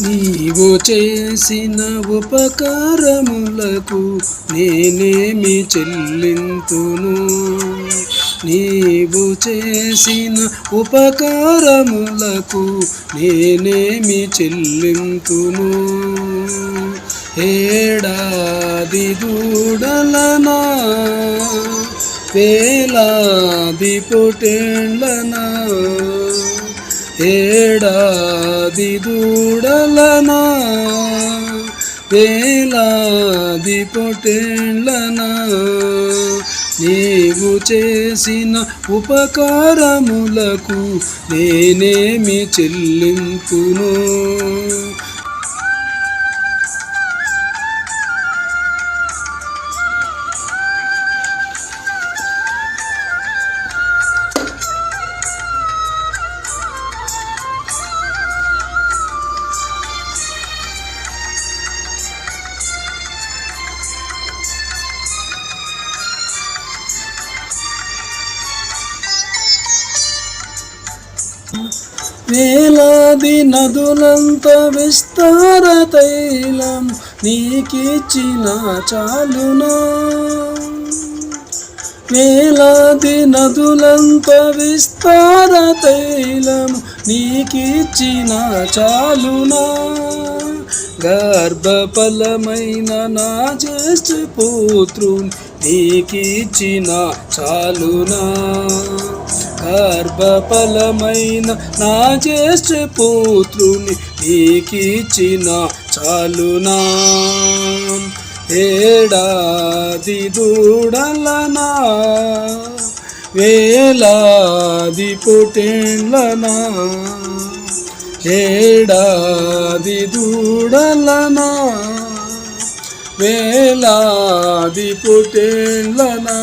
నీవు చేసిన ఉపకారములకు నేనేమి చెల్లింతును? నీవు చేసిన ఉపకారములకు నేనేమి చెల్లింతును? ఏడాది దూడలనా? వేలాది పొటేళ్ళనా ఏడాది దూడలనా వేలాది పొటేళ్ళనా నీవు చేసిన ఉపకారములకు నేనేమి చెల్లింపును? వేలాది నదులంత విస్తార తైలం నీకిచ్చిన చాలునా? వేలాది నదులంత విస్తార తైలం నీకిచ్చిన చాలునా? గర్భఫలమైన నా జ్యేష్ఠ పుత్రుని నీకిచ్చిన చాలునా? గర్భఫలమైన నా జ్యేష్ఠ పుత్రుని నీకిచ్చిన చాలునా ఏడాది దూడలనా వేలాది పుటేళ్ళనా ఏడాది దూడలనా వేలాది పుటేళ్ళనా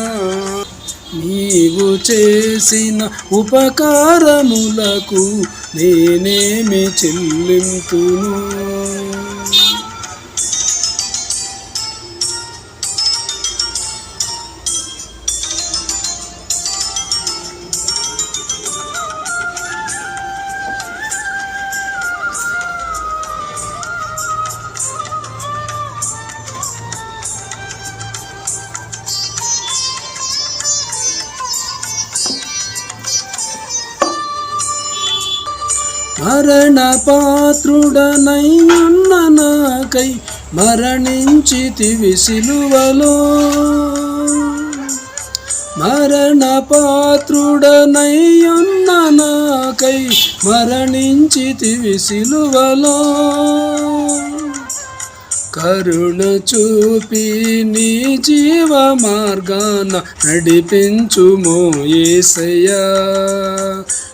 నీవు చేసిన ఉపకారములకు నేనేమి చెల్లింపును మరణ పాత్రుడనై ఉన్న నాకై మరణించితివి సిలువలో. మరణ పాత్రుడనై ఉన్న నాకై మరణించితివి సిలువలో. కరుణ చూపి నీ జీవ మార్గాన నడిపించుమో ఏసయ్యా.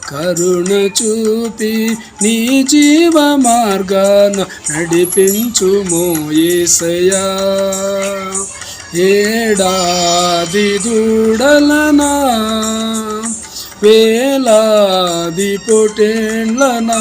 కరుణ చూపి నీ జీవ మార్గాన నడిపించుమో ఏసయ్యా. ఏడాది దూడలనా వేలాది పొటేళ్ళనా